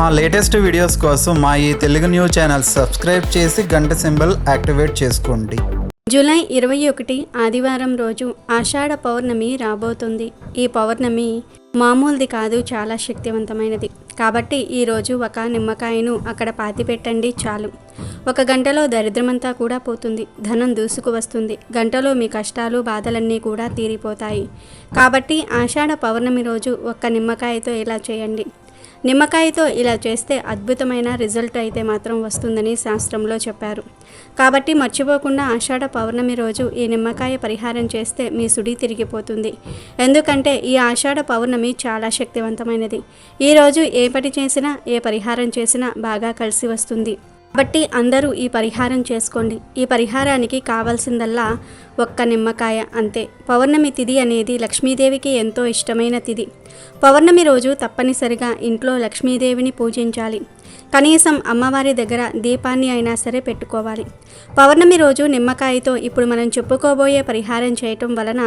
మా latest videos కోసం మా ఈ తెలుగు న్యూస్ ఛానల్ సబ్స్క్రైబ్ చేసి గంట సింబల్ యాక్టివేట్ చేసుకోండి. జూలై ఇరవై ఒకటి ఆదివారం రోజు ఆషాఢ పౌర్ణమి రాబోతుంది. ఈ పౌర్ణమి మామూలుది కాదు చాలా శక్తివంతమైనది. కాబట్టి ఈరోజు ఒక నిమ్మకాయను అక్కడ పాతిపెట్టండి చాలు. ఒక గంటలో దరిద్రమంతా కూడా పోతుంది. ధనం దూసుకు వస్తుంది. గంటలో మీ కష్టాలు బాధలన్నీ కూడా తీరిపోతాయి. కాబట్టి ఆషాఢ పౌర్ణమి రోజు ఒక్క నిమ్మకాయతో ఇలా చేయండి? నిమ్మకాయతో ఇలా చేస్తే అద్భుతమైన రిజల్ట్ అయితే మాత్రం వస్తుందని శాస్త్రంలో చెప్పారు. కాబట్టి మర్చిపోకుండా ఆషాఢ పౌర్ణమి రోజు ఈ నిమ్మకాయ పరిహారం చేస్తే మీ సుడి తిరిగిపోతుంది. ఎందుకంటే ఈ ఆషాఢ పౌర్ణమి చాలా శక్తివంతమైనది. ఈరోజు ఏ పని చేసినా ఏ పరిహారం చేసినా బాగా కలిసి వస్తుంది. కాబట్టి అందరూ ఈ పరిహారం చేసుకోండి. ఈ పరిహారానికి కావాల్సిందల్లా ఒక్క నిమ్మకాయ అంతే. పౌర్ణమి తిథి అనేది లక్ష్మీదేవికి ఎంతో ఇష్టమైన తిథి పౌర్ణమి రోజు తప్పనిసరిగా ఇంట్లో లక్ష్మీదేవిని పూజించాలి. కనీసం అమ్మవారి దగ్గర దీపాన్ని అయినా సరే పెట్టుకోవాలి. పౌర్ణమి రోజు నిమ్మకాయతో ఇప్పుడు మనం చెప్పుకోబోయే పరిహారం చేయటం వలన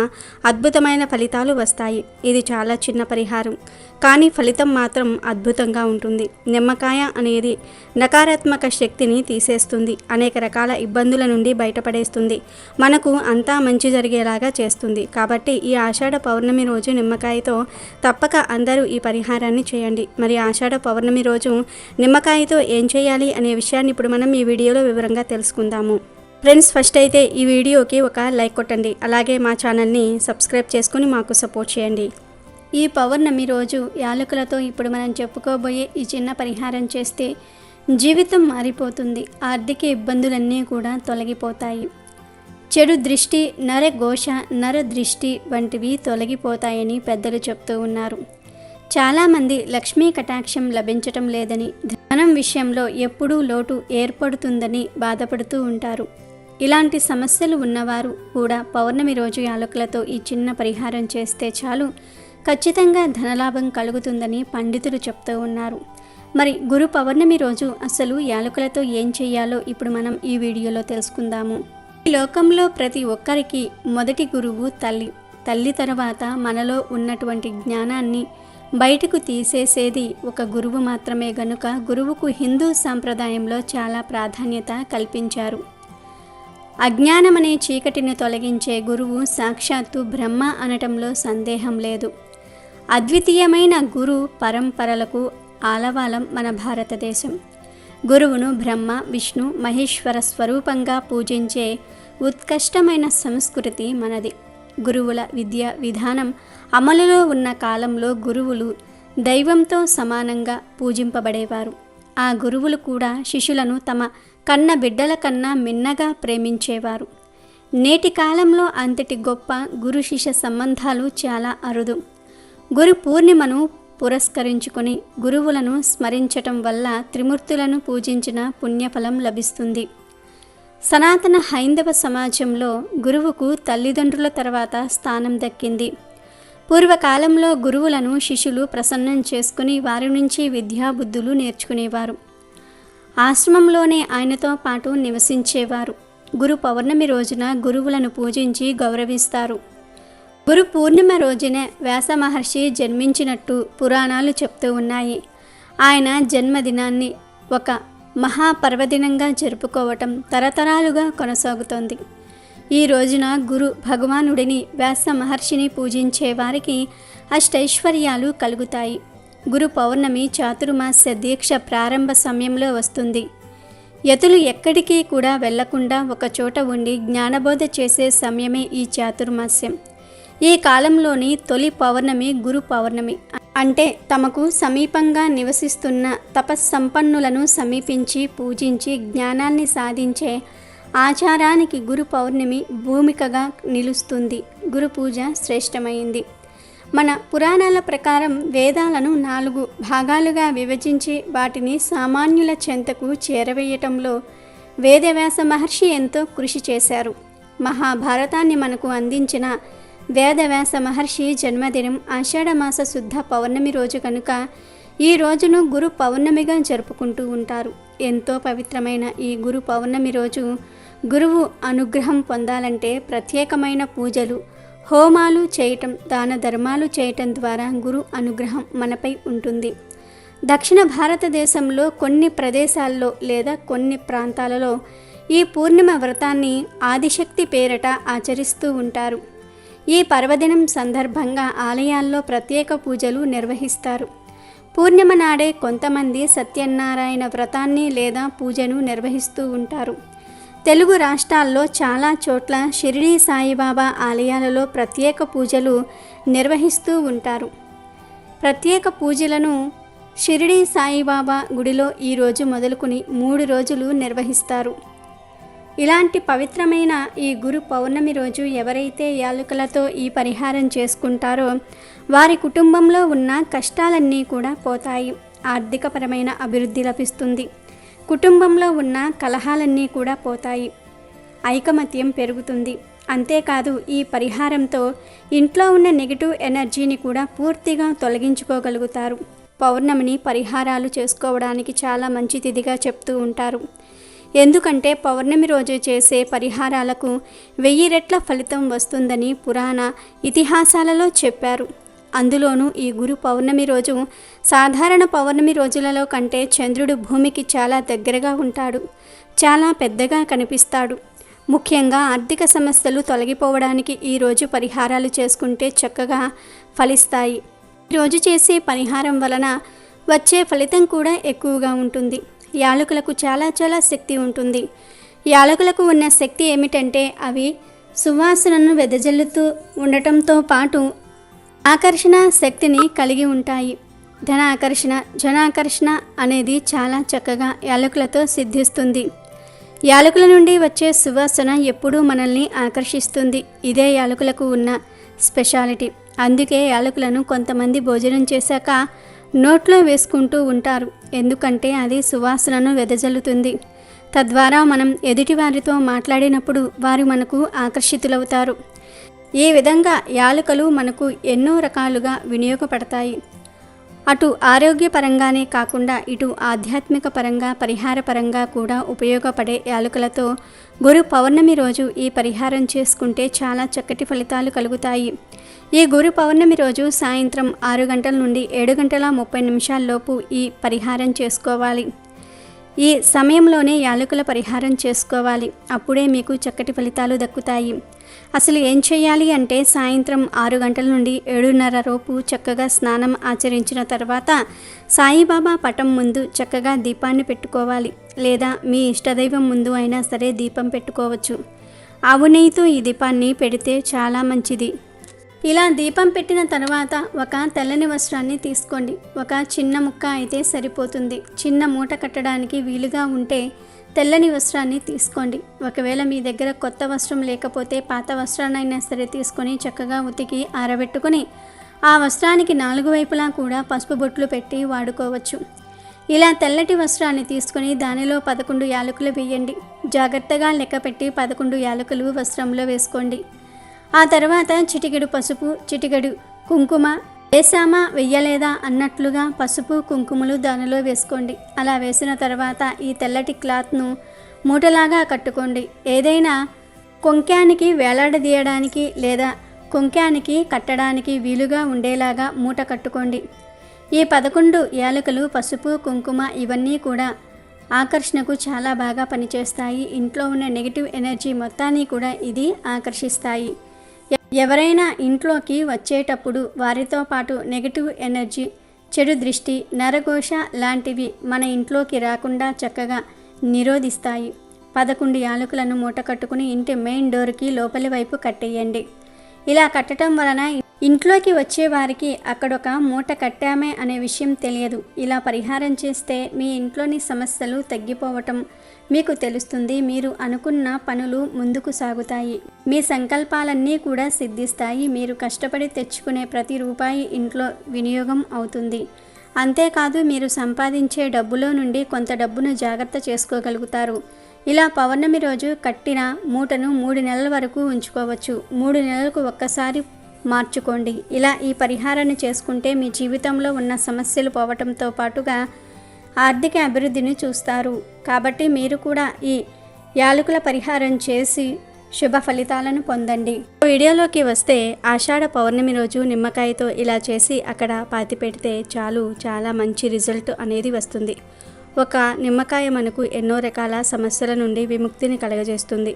అద్భుతమైన ఫలితాలు వస్తాయి. ఇది చాలా చిన్న పరిహారం. కానీ ఫలితం మాత్రం అద్భుతంగా ఉంటుంది. నిమ్మకాయ అనేది నకారాత్మక శక్తిని తీసేస్తుంది. అనేక రకాల ఇబ్బందుల నుండి బయటపడేస్తుంది. మనకు అంతా మంచి జరిగేలాగా చేస్తుంది. కాబట్టి ఈ ఆషాఢ పౌర్ణమి రోజు నిమ్మకాయతో తప్పక అందరూ ఈ పరిహారాన్ని చేయండి. మరి ఆషాఢ పౌర్ణమి రోజు నిమ్మకాయతో ఏం చేయాలి అనే విషయాన్ని ఇప్పుడు మనం ఈ వీడియోలో వివరంగా తెలుసుకుందాము. ఫ్రెండ్స్ ఫస్ట్ అయితే ఈ వీడియోకి ఒక లైక్ కొట్టండి. అలాగే మా ఛానల్ని సబ్స్క్రైబ్ చేసుకుని మాకు సపోర్ట్ చేయండి. ఈ పౌర్ణమి రోజు యాలకులతో ఇప్పుడు మనం చెప్పుకోబోయే ఈ చిన్న పరిహారం చేస్తే జీవితం మారిపోతుంది. ఆర్థిక ఇబ్బందులన్నీ కూడా తొలగిపోతాయి. చెడు దృష్టి నరఘోష నర దృష్టి వంటివి తొలగిపోతాయని పెద్దలు చెప్తూ ఉన్నారు. చాలామంది లక్ష్మీ కటాక్షం లభించటం లేదని ధనం విషయంలో ఎప్పుడూ లోటు ఏర్పడుతుందని బాధపడుతూ ఉంటారు. ఇలాంటి సమస్యలు ఉన్నవారు కూడా పౌర్ణమి రోజు యాలకులతో ఈ చిన్న పరిహారం చేస్తే చాలు. ఖచ్చితంగా ధనలాభం కలుగుతుందని పండితులు చెప్తూ ఉన్నారు. మరి గురు పౌర్ణమి రోజు అసలు యాలకులతో ఏం చేయాలో ఇప్పుడు మనం ఈ వీడియోలో తెలుసుకుందాము. ఈ లోకంలో ప్రతి ఒక్కరికి మొదటి గురువు తల్లి. తల్లి తర్వాత మనలో ఉన్నటువంటి జ్ఞానాన్ని బయటకు తీసేసేది ఒక గురువు మాత్రమే గనుక గురువుకు హిందూ సాంప్రదాయంలో చాలా ప్రాధాన్యత కల్పించారు. అజ్ఞానమనే చీకటిని తొలగించే గురువు సాక్షాత్తు బ్రహ్మ అనటంలో సందేహం లేదు. అద్వితీయమైన గురు పరంపరలకు ఆలవాలం మన భారతదేశం. గురువును బ్రహ్మ విష్ణు మహేశ్వర స్వరూపంగా పూజించే ఉత్కష్టమైన సంస్కృతి మనది. గురువుల విద్య విధానం అమలులో ఉన్న కాలంలో గురువులు దైవంతో సమానంగా పూజింపబడేవారు. ఆ గురువులు కూడా శిష్యులను తమ కన్న బిడ్డల కన్నా మిన్నగా ప్రేమించేవారు. నేటి కాలంలో అంతటి గొప్ప గురు శిష్య సంబంధాలు చాలా అరుదు. గురు పూర్ణిమను పురస్కరించుకొని గురువులను స్మరించటం వల్ల త్రిమూర్తులను పూజించిన పుణ్యఫలం లభిస్తుంది. సనాతన హైందవ సమాజంలో గురువుకు తల్లిదండ్రుల తర్వాత స్థానం దక్కింది. పూర్వకాలంలో గురువులను శిష్యులు ప్రసన్నం చేసుకుని వారి నుంచి విద్యాబుద్ధులు నేర్చుకునేవారు. ఆశ్రమంలోనే ఆయనతో పాటు నివసించేవారు. గురు పౌర్ణమి రోజున గురువులను పూజించి గౌరవిస్తారు. గురు పూర్ణిమ రోజునే వ్యాస మహర్షి జన్మించినట్టు పురాణాలు చెప్తూ ఉన్నాయి. ఆయన జన్మదినాన్ని ఒక మహాపర్వదినంగా జరుపుకోవటం తరతరాలుగా కొనసాగుతోంది. ఈ రోజున గురు భగవానుడిని వ్యాస మహర్షిని పూజించే వారికి అష్టైశ్వర్యాలు కలుగుతాయి. గురు పౌర్ణమి చాతుర్మాస్య దీక్ష ప్రారంభ సమయంలో వస్తుంది. యతులు ఎక్కడికి కూడా వెళ్ళకుండా ఒకచోట ఉండి జ్ఞానబోధ చేసే సమయమే ఈ చాతుర్మాస్యం. ఈ కాలంలోని తొలి పౌర్ణమి గురు పౌర్ణమి. అంటే తమకు సమీపంగా నివసిస్తున్న తపస్సంపన్నులను సమీపించి పూజించి జ్ఞానాన్ని సాధించే ఆచారానికి గురు పౌర్ణమి భూమికగా నిలుస్తుంది. గురు పూజ శ్రేష్టమైంది. మన పురాణాల ప్రకారం వేదాలను నాలుగు భాగాలుగా విభజించి వాటిని సామాన్యుల చెంతకు చేరవేయటంలో వేదవ్యాస మహర్షి ఎంతో కృషి చేశారు. మహాభారతాన్ని మనకు అందించిన వేదవ్యాస మహర్షి జన్మదినం ఆషాఢమాస శుద్ధ పౌర్ణమి రోజు కనుక ఈ రోజును గురు పౌర్ణమిగా జరుపుకుంటూ ఉంటారు. ఎంతో పవిత్రమైన ఈ గురు పౌర్ణమి రోజు గురువు అనుగ్రహం పొందాలంటే ప్రత్యేకమైన పూజలు హోమాలు చేయటం దాన ధర్మాలు చేయటం ద్వారా గురు అనుగ్రహం మనపై ఉంటుంది. దక్షిణ భారతదేశంలో కొన్ని ప్రదేశాల్లో లేదా కొన్ని ప్రాంతాలలో ఈ పూర్ణిమ వ్రతాన్ని ఆదిశక్తి పేరట ఆచరిస్తూ ఉంటారు. ఈ పర్వదినం సందర్భంగా ఆలయాల్లో ప్రత్యేక పూజలు నిర్వహిస్తారు. పూర్ణిమ నాడే కొంతమంది సత్యనారాయణ వ్రతాన్ని లేదా పూజను నిర్వహిస్తూ ఉంటారు. తెలుగు రాష్ట్రాల్లో చాలా చోట్ల షిరిడీ సాయిబాబా ఆలయాలలో ప్రత్యేక పూజలు నిర్వహిస్తూ ఉంటారు. ప్రత్యేక పూజలను షిరిడీ సాయిబాబా గుడిలో ఈరోజు మొదలుకొని మూడు రోజులు నిర్వహిస్తారు. ఇలాంటి పవిత్రమైన ఈ గురు పౌర్ణమి రోజు ఎవరైతే యాలుకలతో ఈ పరిహారం చేసుకుంటారో వారి కుటుంబంలో ఉన్న కష్టాలన్నీ కూడా పోతాయి. ఆర్థికపరమైన అభివృద్ధి లభిస్తుంది. కుటుంబంలో ఉన్న కలహాలన్నీ కూడా పోతాయి. ఐకమత్యం పెరుగుతుంది. అంతేకాదు ఈ పరిహారంతో ఇంట్లో ఉన్న నెగిటివ్ ఎనర్జీని కూడా పూర్తిగా తొలగించుకోగలుగుతారు. పౌర్ణమిని పరిహారాలు చేసుకోవడానికి చాలా మంచి తిథిగా చెప్తూ ఉంటారు. ఎందుకంటే పౌర్ణమి రోజు చేసే పరిహారాలకు వెయ్యి రెట్ల ఫలితం వస్తుందని పురాణ ఇతిహాసాలలో చెప్పారు. అందులోనూ ఈ గురు పౌర్ణమి రోజు సాధారణ పౌర్ణమి రోజులలో కంటే చంద్రుడు భూమికి చాలా దగ్గరగా ఉంటాడు. చాలా పెద్దగా కనిపిస్తాడు. ముఖ్యంగా ఆర్థిక సమస్యలు తొలగిపోవడానికి ఈరోజు పరిహారాలు చేసుకుంటే చక్కగా ఫలిస్తాయి. ఈరోజు చేసే పరిహారం వలన వచ్చే ఫలితం కూడా ఎక్కువగా ఉంటుంది. యాలకులకు చాలా చాలా శక్తి ఉంటుంది. యాలకులకు ఉన్న శక్తి ఏమిటంటే అవి సువాసనను వెదజల్లుతూ ఉండటంతో పాటు ఆకర్షణ శక్తిని కలిగి ఉంటాయి. ధన ఆకర్షణ జనాకర్షణ అనేది చాలా చక్కగా యాలకులతో సిద్ధిస్తుంది. యాలకుల నుండి వచ్చే సువాసన ఎప్పుడూ మనల్ని ఆకర్షిస్తుంది. ఇదే యాలకులకు ఉన్న స్పెషాలిటీ. అందుకే యాలకులను కొంతమంది భోజనం చేశాక నోట్లో వేసుకుంటూ ఉంటారు. ఎందుకంటే అది సువాసనను వెదజల్లుతుంది. తద్వారా మనం ఎదుటివారితో మాట్లాడినప్పుడు వారు మనకు ఆకర్షితులవుతారు. ఈ విధంగా యాలకులు మనకు ఎన్నో రకాలుగా వినియోగపడతాయి. అటు ఆరోగ్యపరంగానే కాకుండా ఇటు ఆధ్యాత్మిక పరంగా పరిహార పరంగా కూడా ఉపయోగపడే యాలకులతో గురు పౌర్ణమి రోజు ఈ పరిహారం చేసుకుంటే చాలా చక్కటి ఫలితాలు కలుగుతాయి. ఈ గురు పౌర్ణమి రోజు సాయంత్రం ఆరు గంటల నుండి ఏడు గంటల ముప్పై నిమిషాల్లోపు ఈ పరిహారం చేసుకోవాలి. ఈ సమయంలోనే యాలకుల పరిహారం చేసుకోవాలి. అప్పుడే మీకు చక్కటి ఫలితాలు దక్కుతాయి. అసలు ఏం చేయాలి అంటే సాయంత్రం ఆరు గంటల నుండి ఏడున్నర లోపు చక్కగా స్నానం ఆచరించిన తర్వాత సాయిబాబా పటం ముందు చక్కగా దీపాన్ని పెట్టుకోవాలి. లేదా మీ ఇష్టదైవం ముందు అయినా సరే దీపం పెట్టుకోవచ్చు. ఆవు నెయ్యితో ఈ దీపాన్ని పెడితే చాలా మంచిది. ఇలా దీపం పెట్టిన తర్వాత ఒక తెల్లని వస్త్రాన్ని తీసుకోండి. ఒక చిన్న ముక్క అయితే సరిపోతుంది. చిన్న మూట కట్టడానికి వీలుగా ఉంటే తెల్లని వస్త్రాన్ని తీసుకోండి. ఒకవేళ మీ దగ్గర కొత్త వస్త్రం లేకపోతే పాత వస్త్రాన్నైనా సరే తీసుకొని చక్కగా ఉతికి ఆరబెట్టుకొని ఆ వస్త్రానికి నాలుగు వైపులా కూడా పసుపు బొట్లు పెట్టి వాడుకోవచ్చు. ఇలా తెల్లటి వస్త్రాన్ని తీసుకొని దానిలో పదకొండు యాలకులు వేయండి. జాగ్రత్తగా లెక్క పెట్టి పదకొండు యాలకులు వస్త్రంలో వేసుకోండి. ఆ తర్వాత చిటికెడు పసుపు చిటికెడు కుంకుమ వేసామా వెయ్యలేదా అన్నట్లుగా పసుపు కుంకుమలు దానిలో వేసుకోండి. అలా వేసిన తర్వాత ఈ తెల్లటి క్లాత్ను మూటలాగా కట్టుకోండి. ఏదైనా కొంక్యానికి వేలాడదీయడానికి లేదా కొంక్యానికి కట్టడానికి వీలుగా ఉండేలాగా మూట కట్టుకోండి. ఈ పదకొండు యాలకులు పసుపు కుంకుమ ఇవన్నీ కూడా ఆకర్షణకు చాలా బాగా పనిచేస్తాయి. ఇంట్లో ఉన్న నెగిటివ్ ఎనర్జీ మొత్తాన్ని కూడా ఇది ఆకర్షిస్తాయి. ఎవరైనా ఇంట్లోకి వచ్చేటప్పుడు వారితో పాటు నెగిటివ్ ఎనర్జీ చెడు దృష్టి నరఘోష లాంటివి మన ఇంట్లోకి రాకుండా చక్కగా నిరోధిస్తాయి. పదకొండు యాలకులను మూట కట్టుకుని ఇంటి మెయిన్ డోర్కి లోపలి వైపు కట్టేయండి. ఇలా కట్టడం వలన ఇంట్లోకి వచ్చే వారికి అక్కడొక మూట కట్టామే అనే విషయం తెలియదు. ఇలా పరిహారం చేస్తే మీ ఇంట్లోని సమస్యలు తగ్గిపోవటం మీకు తెలుస్తుంది మీరు అనుకున్న పనులు ముందుకు సాగుతాయి. మీ సంకల్పాలన్నీ కూడా సిద్ధిస్తాయి. మీరు కష్టపడి తెచ్చుకునే ప్రతి రూపాయి ఇంట్లో వినియోగం అవుతుంది. అంతేకాదు మీరు సంపాదించే డబ్బులో నుండి కొంత డబ్బును జాగ్రత్త చేసుకోగలుగుతారు. ఇలా పౌర్ణమి రోజు కట్టిన మూటను మూడు నెలల వరకు ఉంచుకోవచ్చు. మూడు నెలలకు ఒక్కసారి మార్చుకోండి. ఇలా ఈ పరిహారాన్ని చేసుకుంటే మీ జీవితంలో ఉన్న సమస్యలు పోవటంతో పాటుగా ఆర్థిక అభివృద్ధిని చూస్తారు. కాబట్టి మీరు కూడా ఈ యాలకుల పరిహారం చేసి శుభ ఫలితాలను పొందండి. వీడియోలోకి వస్తే ఆషాఢ పౌర్ణమి రోజు నిమ్మకాయతో ఇలా చేసి అక్కడ పాతి పెడితే చాలు చాలా మంచి రిజల్ట్ అనేది వస్తుంది. ఒక నిమ్మకాయ మనకు ఎన్నో రకాల సమస్యల నుండి విముక్తిని కలగజేస్తుంది.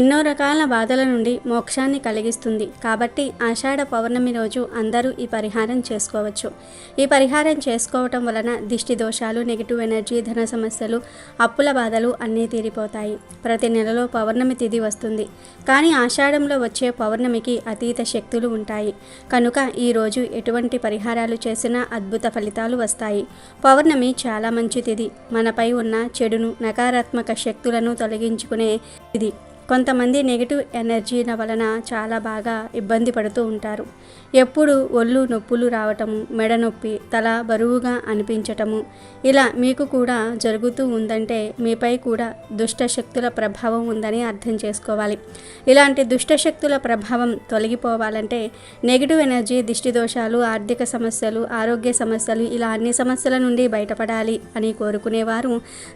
ఎన్నో రకాల బాధల నుండి మోక్షాన్ని కలిగిస్తుంది. కాబట్టి ఆషాఢ పౌర్ణమి రోజు అందరూ ఈ పరిహారం చేసుకోవచ్చు. ఈ పరిహారం చేసుకోవటం వలన దిష్టి దోషాలు నెగిటివ్ ఎనర్జీ ధన సమస్యలు అప్పుల బాధలు అన్నీ తీరిపోతాయి. ప్రతి నెలలో పౌర్ణమి తిథి వస్తుంది. కానీ ఆషాఢంలో వచ్చే పౌర్ణమికి అతీత శక్తులు ఉంటాయి. కనుక ఈరోజు ఎటువంటి పరిహారాలు చేసినా అద్భుత ఫలితాలు వస్తాయి. పౌర్ణమి చాలా మంచి తిథి. మనపై ఉన్న చెడును నకారాత్మక శక్తులను తొలగించుకునే ఇది కొంతమంది నెగిటివ్ ఎనర్జీల వలన చాలా బాగా ఇబ్బంది పడుతూ ఉంటారు. ఎప్పుడు ఒళ్ళు నొప్పులు రావటము మెడ నొప్పి తల బరువుగా అనిపించటము ఇలా మీకు కూడా జరుగుతూ ఉందంటే మీపై కూడా దుష్ట శక్తుల ప్రభావం ఉందని అర్థం చేసుకోవాలి. ఇలాంటి దుష్ట శక్తుల ప్రభావం తొలగిపోవాలంటే నెగిటివ్ ఎనర్జీ దిష్టి దోషాలు ఆర్థిక సమస్యలు ఆరోగ్య సమస్యలు ఇలా అన్ని సమస్యల నుండి బయటపడాలి అని కోరుకునేవారు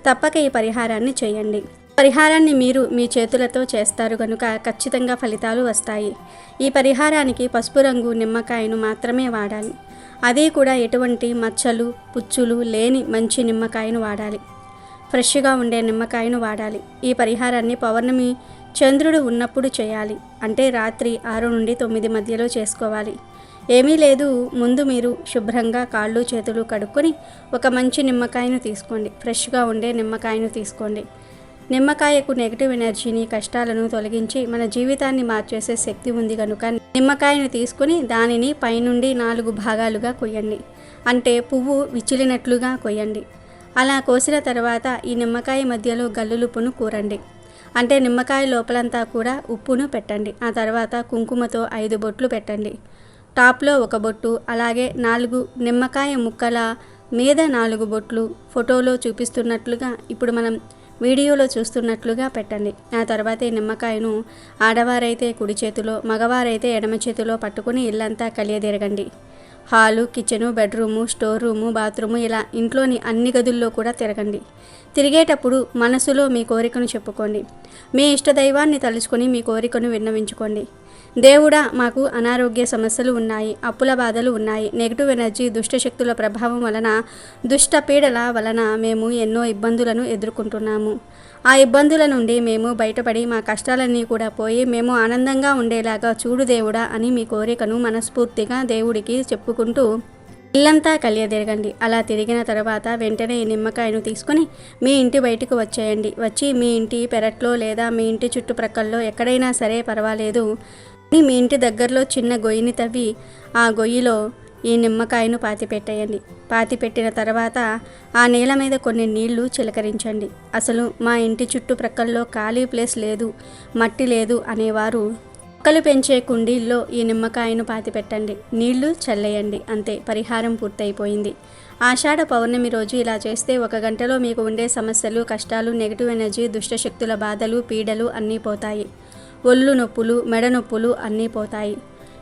తప్పక ఈ పరిహారాన్ని చేయండి. పరిహారాన్ని మీరు మీ చేతులతో చేస్తారు కనుక ఖచ్చితంగా ఫలితాలు వస్తాయి. ఈ పరిహారానికి పసుపు రంగు నిమ్మకాయను మాత్రమే వాడాలి. అదే కూడా ఎటువంటి మచ్చలు పుచ్చులు లేని మంచి నిమ్మకాయను వాడాలి. ఫ్రెష్గా ఉండే నిమ్మకాయను వాడాలి. ఈ పరిహారాన్ని పౌర్ణమి చంద్రుడు ఉన్నప్పుడు చేయాలి. అంటే రాత్రి ఆరు నుండి తొమ్మిది మధ్యలో చేసుకోవాలి. ఏమీ లేదు. ముందు మీరు శుభ్రంగా కాళ్ళు చేతులు కడుక్కొని ఒక మంచి నిమ్మకాయను తీసుకోండి. ఫ్రెష్గా ఉండే నిమ్మకాయను తీసుకోండి. నిమ్మకాయకు నెగిటివ్ ఎనర్జీని కష్టాలను తొలగించి మన జీవితాన్ని మార్చేసే శక్తి ఉంది కనుక నిమ్మకాయను తీసుకుని దానిని పైనుండి నాలుగు భాగాలుగా కొయ్యండి. అంటే పువ్వు విచ్చిలినట్లుగా కొయ్యండి. అలా కోసిన తర్వాత ఈ నిమ్మకాయ మధ్యలో గల్లులుప్పును కూరండి. అంటే నిమ్మకాయ లోపలంతా కూడా ఉప్పును పెట్టండి. ఆ తర్వాత కుంకుమతో ఐదు బొట్లు పెట్టండి. టాప్లో ఒక బొట్టు అలాగే నాలుగు నిమ్మకాయ ముక్కల మీద నాలుగు బొట్లు ఫోటోలో చూపిస్తున్నట్లుగా ఇప్పుడు మనం వీడియోలో చూస్తున్నట్లుగా పెట్టండి. ఆ తర్వాత ఈ నిమ్మకాయను ఆడవారైతే కుడి చేతిలో మగవారైతే ఎడమ చేతిలో పట్టుకుని ఇల్లంతా కలియదిరగండి. Hall kitchen bedroom store room bathroom ఇలా ఇంట్లోని అన్ని గదుల్లో కూడా తిరగండి. తిరిగేటప్పుడు మనసులో మీ కోరికను చెప్పుకోండి. మీ ఇష్టదైవాన్ని తలుచుకొని మీ కోరికను విన్నవించుకోండి. దేవుడా మాకు అనారోగ్య సమస్యలు ఉన్నాయి అప్పుల బాధలు ఉన్నాయి. నెగిటివ్ ఎనర్జీ దుష్టశక్తుల ప్రభావం వలన దుష్ట పీడల వలన మేము ఎన్నో ఇబ్బందులను ఎదుర్కొంటున్నాము. ఆ ఇబ్బందుల నుండి మేము బయటపడి మా కష్టాలన్నీ కూడా పోయి మేము ఆనందంగా ఉండేలాగా చూడు దేవుడా అని మీ కోరికను మనస్ఫూర్తిగా దేవుడికి చెప్పుకుంటూ ఇల్లంతా కలియదిరగండి అలా తిరిగిన తర్వాత వెంటనే ఈ నిమ్మకాయను తీసుకొని మీ ఇంటి బయటకు వచ్చేయండి. వచ్చి మీ ఇంటి పెరట్లో లేదా మీ ఇంటి చుట్టుప్రక్కల్లో ఎక్కడైనా సరే పర్వాలేదు. మీ ఇంటి దగ్గరలో చిన్న గొయ్యిని తవ్వి ఆ గొయ్యిలో ఈ నిమ్మకాయను పాతి పెట్టేయండి పాతి పెట్టిన తర్వాత ఆ నేల మీద కొన్ని నీళ్ళు చిలకరించండి. అసలు మా ఇంటి చుట్టుప్రక్కల్లో ఖాళీ ప్లేస్ లేదు మట్టి లేదు అనేవారు మొక్కలు పెంచే కుండీల్లో ఈ నిమ్మకాయను పాతి పెట్టండి నీళ్ళు చల్లేయండి. అంతే పరిహారం పూర్తయిపోయింది. ఆషాఢ పౌర్ణమి రోజు ఇలా చేస్తే ఒక గంటలో మీకు ఉండే సమస్యలు కష్టాలు నెగిటివ్ ఎనర్జీ దుష్టశక్తుల బాధలు పీడలు అన్నీ పోతాయి. ఒళ్ళు నొప్పులు మెడ నొప్పులు అన్నీ పోతాయి.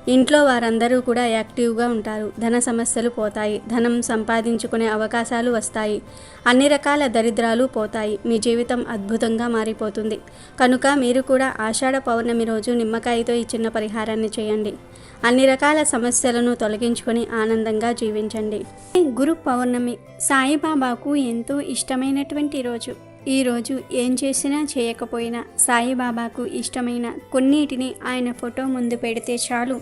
ఇంట్లో వారందరూ కూడా యాక్టివ్గా ఉంటారు. ధన సమస్యలు పోతాయి. ధనం సంపాదించుకునే అవకాశాలు వస్తాయి. అన్ని రకాల దరిద్రాలు పోతాయి. మీ జీవితం అద్భుతంగా మారిపోతుంది. కనుక మీరు కూడా ఆషాఢ పౌర్ణమి రోజు నిమ్మకాయతో ఈ చిన్న పరిహారాన్ని చేయండి. అన్ని రకాల సమస్యలను తొలగించుకొని ఆనందంగా జీవించండి. గురు పౌర్ణమి సాయిబాబాకు ఎంతో ఇష్టమైనటువంటి రోజు. ఈరోజు ఏం చేసినా చేయకపోయినా సాయిబాబాకు ఇష్టమైన కొన్నిటిని ఆయన ఫోటో ముందు పెడితే చాలు.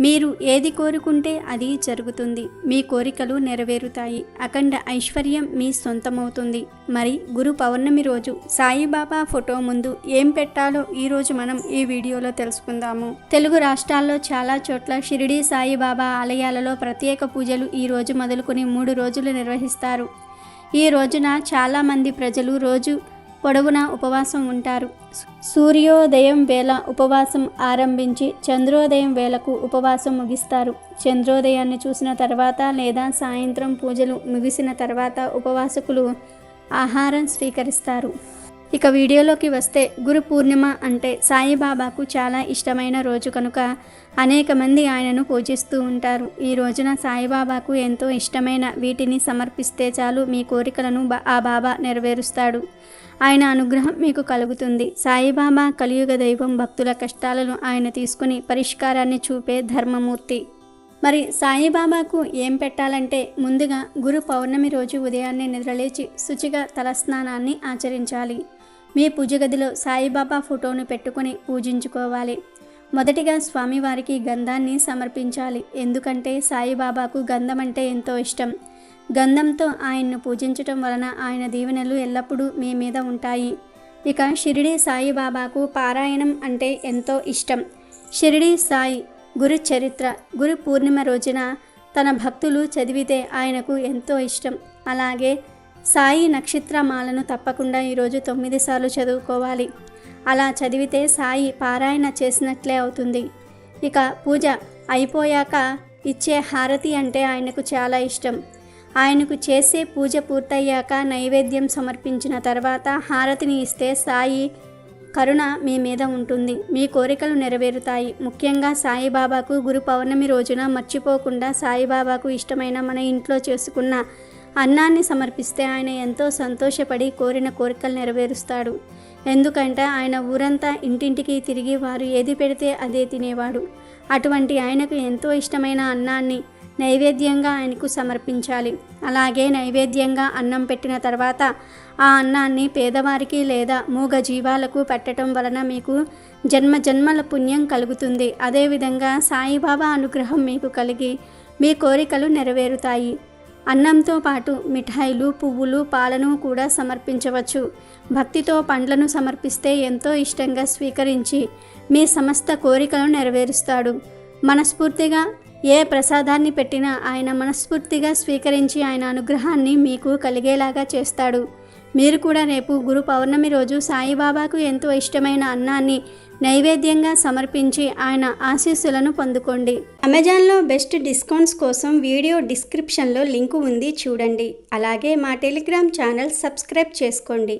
మీరు ఏది కోరుకుంటే అది జరుగుతుంది. మీ కోరికలు నెరవేరుతాయి. అఖండ ఐశ్వర్యం మీ సొంతమవుతుంది. మరి గురు పౌర్ణమి రోజు సాయిబాబా ఫోటో ముందు ఏం పెట్టాలో ఈరోజు మనం ఈ వీడియోలో తెలుసుకుందాము. తెలుగు రాష్ట్రాల్లో చాలా చోట్ల షిరిడి సాయిబాబా ఆలయాలలో ప్రత్యేక పూజలు ఈ రోజు మొదలుకొని మూడు రోజులు నిర్వహిస్తారు. ఈ రోజున చాలామంది ప్రజలు రోజు పొడవునా ఉపవాసం ఉంటారు. సూర్యోదయం వేళ ఉపవాసం ఆరంభించి చంద్రోదయం వేళకు ఉపవాసం ముగిస్తారు. చంద్రోదయాన్ని చూసిన తర్వాత లేదా సాయంత్రం పూజలు ముగిసిన తర్వాత ఉపవాసకులు ఆహారం స్వీకరిస్తారు. ఇక వీడియోలోకి వస్తే గురు పూర్ణిమ అంటే సాయిబాబాకు చాలా ఇష్టమైన రోజు కనుక అనేక మంది ఆయనను పూజిస్తూ ఉంటారు. ఈ రోజున సాయిబాబాకు ఎంతో ఇష్టమైన వీటిని సమర్పిస్తే చాలు మీ కోరికలను బా- ఆ బాబా నెరవేరుస్తాడు. ఆయన అనుగ్రహం మీకు కలుగుతుంది. సాయిబాబా కలియుగ దైవం భక్తుల కష్టాలను ఆయన తీసుకుని పరిష్కారాన్ని చూపే ధర్మమూర్తి. మరి సాయిబాబాకు ఏం పెట్టాలంటే ముందుగా గురు పౌర్ణమి రోజు ఉదయాన్నే నిద్రలేచి శుచిగా తలస్నానాన్ని ఆచరించాలి. మీ పూజ గదిలో సాయిబాబా ఫోటోను పెట్టుకొని పూజించుకోవాలి. మొదటిగా స్వామివారికి గంధాన్ని సమర్పించాలి. ఎందుకంటే సాయిబాబాకు గంధం అంటే ఎంతో ఇష్టం. గంధంతో ఆయన్ను పూజించటం వలన ఆయన దీవెనలు ఎల్లప్పుడూ మీ మీద ఉంటాయి. ఇక షిరిడి సాయిబాబాకు పారాయణం అంటే ఎంతో ఇష్టం. షిరిడి సాయి గురు చరిత్ర గురు పూర్ణిమ రోజున తన భక్తులు చదివితే ఆయనకు ఎంతో ఇష్టం. అలాగే సాయి నక్షత్రమాలను తప్పకుండా ఈరోజు తొమ్మిది సార్లు చదువుకోవాలి. అలా చదివితే సాయి పారాయణ చేసినట్లే అవుతుంది. ఇక పూజ అయిపోయాక ఇచ్చే హారతి అంటే ఆయనకు చాలా ఇష్టం. ఆయనకు చేసే పూజ పూర్తయ్యాక నైవేద్యం సమర్పించిన తర్వాత హారతిని ఇస్తే సాయి కరుణ మీ మీద ఉంటుంది. మీ కోరికలు నెరవేరుతాయి. ముఖ్యంగా సాయిబాబాకు గురు పౌర్ణమి రోజున మర్చిపోకుండా సాయిబాబాకు ఇష్టమైన మన ఇంట్లో చేసుకున్న అన్నాన్ని సమర్పిస్తే ఆయన ఎంతో సంతోషపడి కోరిన కోరికలు నెరవేరుస్తాడు. ఎందుకంటే ఆయన ఊరంతా ఇంటింటికి తిరిగి వారు ఏది పెడితే అదే తినేవాడు. అటువంటి ఆయనకు ఎంతో ఇష్టమైన అన్నాన్ని నైవేద్యంగా ఆయనకు సమర్పించాలి. అలాగే నైవేద్యంగా అన్నం పెట్టిన తర్వాత ఆ అన్నాన్ని పేదవారికి లేదా మూగ జీవాలకు పెట్టడం వలన మీకు జన్మ జన్మల పుణ్యం కలుగుతుంది. అదేవిధంగా సాయిబాబా అనుగ్రహం మీకు కలిగి మీ కోరికలు నెరవేరుతాయి. అన్నంతో పాటు మిఠాయిలు పువ్వులు పాలను కూడా సమర్పించవచ్చు. భక్తితో పండ్లను సమర్పిస్తే ఎంతో ఇష్టంగా స్వీకరించి మీ సమస్త కోరికలను నెరవేరుస్తాడు. మనస్ఫూర్తిగా ఏ ప్రసాదాన్ని పెట్టినా ఆయన మనస్ఫూర్తిగా స్వీకరించి ఆయన అనుగ్రహాన్ని మీకు కలిగేలాగా చేస్తాడు. మీరు కూడా రేపు గురు పౌర్ణమి రోజు సాయిబాబాకు ఎంతో ఇష్టమైన అన్నాన్ని నైవేద్యంగా సమర్పించి ఆయన ఆశీస్సులను పొందుకోండి. అమెజాన్లో బెస్ట్ డిస్కౌంట్స్ కోసం వీడియో డిస్క్రిప్షన్లో లింకు ఉంది చూడండి. అలాగే మా టెలిగ్రామ్ ఛానల్ సబ్స్క్రైబ్ చేసుకోండి.